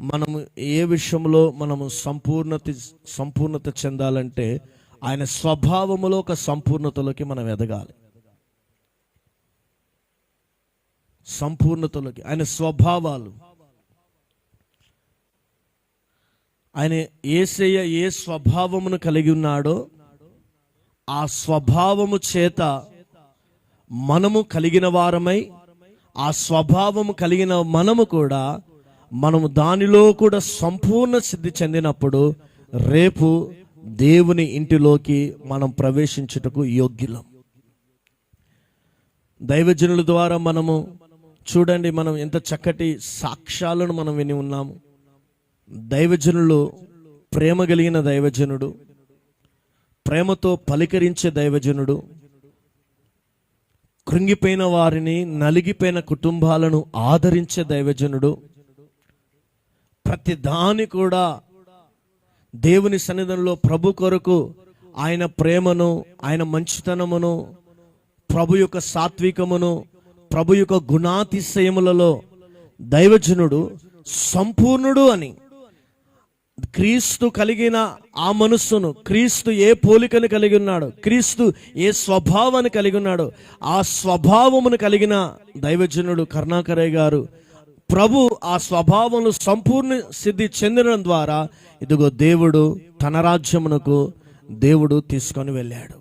మనము ఏ విషయంలో మనము సంపూర్ణత సంపూర్ణత చెందాలంటే ఆయన స్వభావములో ఒక సంపూర్ణతలోకి మనం ఎదగాలి. సంపూర్ణతలోకి ఆయన స్వభావాలు. ఆయన ఏసయ్య ఏ స్వభావమును కలిగి ఉన్నాడో ఆ స్వభావము చేత మనము కలిగిన వారమై ఆ స్వభావము కలిగిన మనము కూడా మనము దానిలో కూడా సంపూర్ణ సిద్ధి చెందినప్పుడు రేపు దేవుని ఇంటిలోకి మనం ప్రవేశించుటకు యోగ్యులం. దైవజనుల ద్వారా మనము చూడండి మనం ఎంత చక్కటి సాక్ష్యాలను మనం విని ఉన్నాము. దైవజనులు ప్రేమ కలిగిన దైవజనుడు ప్రేమతో పలికరించే దైవజనుడు కృంగిపోయిన వారిని నలిగిపోయిన కుటుంబాలను ఆదరించే దైవజనుడు ప్రతి దాని కూడా దేవుని సన్నిధంలో ప్రభు కొరకు ఆయన ప్రేమను ఆయన మంచితనమును ప్రభు యొక్క సాత్వికమును ప్రభు యొక్క గుణాతిశయములలో దైవజనుడు సంపూర్ణుడు అని. క్రీస్తు కలిగిన ఆ మనస్సును క్రీస్తు ఏ పోలికను కలిగి ఉన్నాడు క్రీస్తు ఏ స్వభావాన్ని కలిగి ఉన్నాడు ఆ స్వభావమును కలిగిన దైవజనుడు కరుణాకరయ్య గారు ప్రభు ఆ స్వభావములు సంపూర్ణ సిద్ధి చెందడం ద్వారా ఇదిగో దేవుడు తన రాజ్యమునకు దేవుడు తీసుకొని వెళ్ళాడు.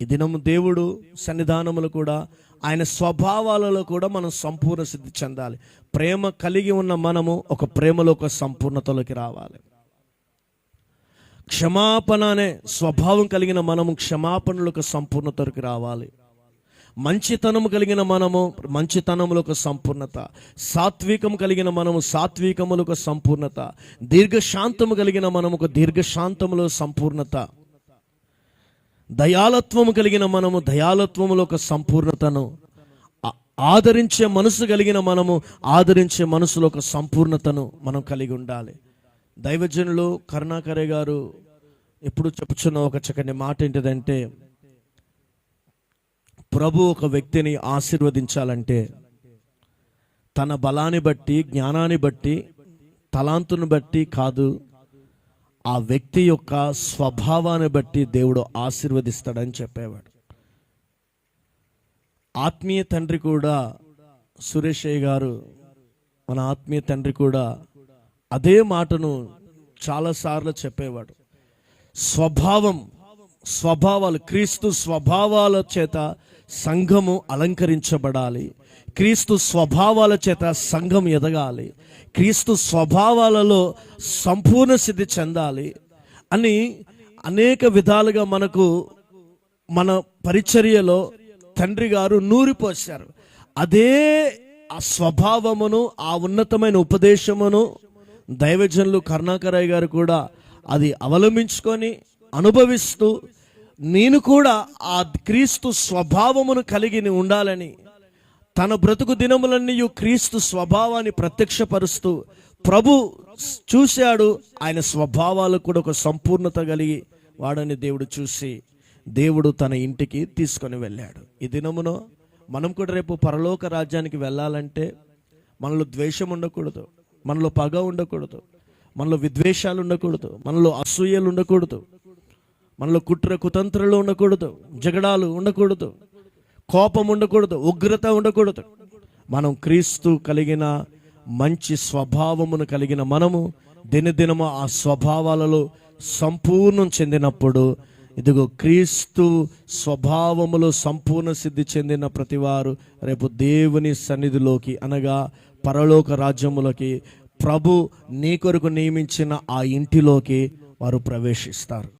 ఈ దినము దేవుడు సన్నిధానములు కూడా ఆయన స్వభావాలలో కూడా మనం సంపూర్ణ సిద్ధి చెందాలి. ప్రేమ కలిగి ఉన్న మనము ఒక ప్రేమలో ఒక సంపూర్ణతలోకి రావాలి. క్షమాపణ అనే స్వభావం కలిగిన మనము క్షమాపణలకు సంపూర్ణతలకి రావాలి. మంచితనము కలిగిన మనము మంచితనములకు సంపూర్ణత. సాత్వికం కలిగిన మనము సాత్వికములకు సంపూర్ణత. దీర్ఘశాంతము కలిగిన మనము ఒక దీర్ఘశాంతములో సంపూర్ణత. దయాలత్వము కలిగిన మనము దయాలత్వములో ఒక సంపూర్ణతను ఆదరించే మనసు కలిగిన మనము ఆదరించే మనసులో ఒక సంపూర్ణతను మనం కలిగి ఉండాలి. దైవజనులు కరుణాకరే గారు ఎప్పుడు చెప్పుచున్న ఒక చక్కని మాట ఏంటిదంటే ప్రభు ఒక వ్యక్తిని ఆశీర్వదించాలంటే తన బలాన్ని బట్టి జ్ఞానాన్ని బట్టి తలాంతును బట్టి కాదు ఆ వ్యక్తి యొక్క స్వభావాన్ని బట్టి దేవుడు ఆశీర్వదిస్తాడని చెప్పేవాడు. ఆత్మీయ తండ్రి కూడా సురేషయ్య గారు మన ఆత్మీయ తండ్రి కూడా అదే మాటను చాలాసార్లు చెప్పేవాడు. స్వభావం స్వభావాలు క్రీస్తు స్వభావాల చేత సంఘము అలంకరించబడాలి. క్రీస్తు స్వభావాల చేత సంఘం ఎదగాలి. క్రీస్తు స్వభావాలలో సంపూర్ణ సిద్ధి చెందాలి అని అనేక విధాలుగా మనకు మన పరిచర్యలో తండ్రి గారు నూరిపోశారు. అదే ఆ స్వభావమును ఆ ఉన్నతమైన ఉపదేశమును దైవజనులు కరుణాకరయ్య గారు కూడా అది అవలంబించుకొని అనుభవిస్తూ నేను కూడా ఆ క్రీస్తు స్వభావమును కలిగి ఉండాలని తన బ్రతుకు దినములన్నీ క్రీస్తు స్వభావాన్ని ప్రత్యక్షపరుస్తూ ప్రభు చూశాడు ఆయన స్వభావాలు కూడా ఒక సంపూర్ణత కలిగి వాడని దేవుడు చూసి దేవుడు తన ఇంటికి తీసుకొని వెళ్ళాడు. ఈ దినమును మనం కూడా రేపు పరలోక రాజ్యానికి వెళ్ళాలంటే మనలో ద్వేషం ఉండకూడదు మనలో పగ ఉండకూడదు మనలో విద్వేషాలు ఉండకూడదు మనలో అసూయలు ఉండకూడదు. మనలో కుట్ర కుతంత్రాలు ఉండకూడదు జగడాలు ఉండకూడదు కోపం ఉండకూడదు ఉగ్రత ఉండకూడదు. మనం క్రీస్తు కలిగిన మంచి స్వభావమును కలిగిన మనము దినదినము ఆ స్వభావాలలో సంపూర్ణం చెందినప్పుడు ఇదిగో క్రీస్తు స్వభావములో సంపూర్ణ సిద్ధి చెందిన ప్రతివారు రేపు దేవుని సన్నిధిలోకి అనగా పరలోక రాజ్యములోకి ప్రభు నీ కొరకు నియమించిన ఆ ఇంటిలోకి వారు ప్రవేశిస్తారు.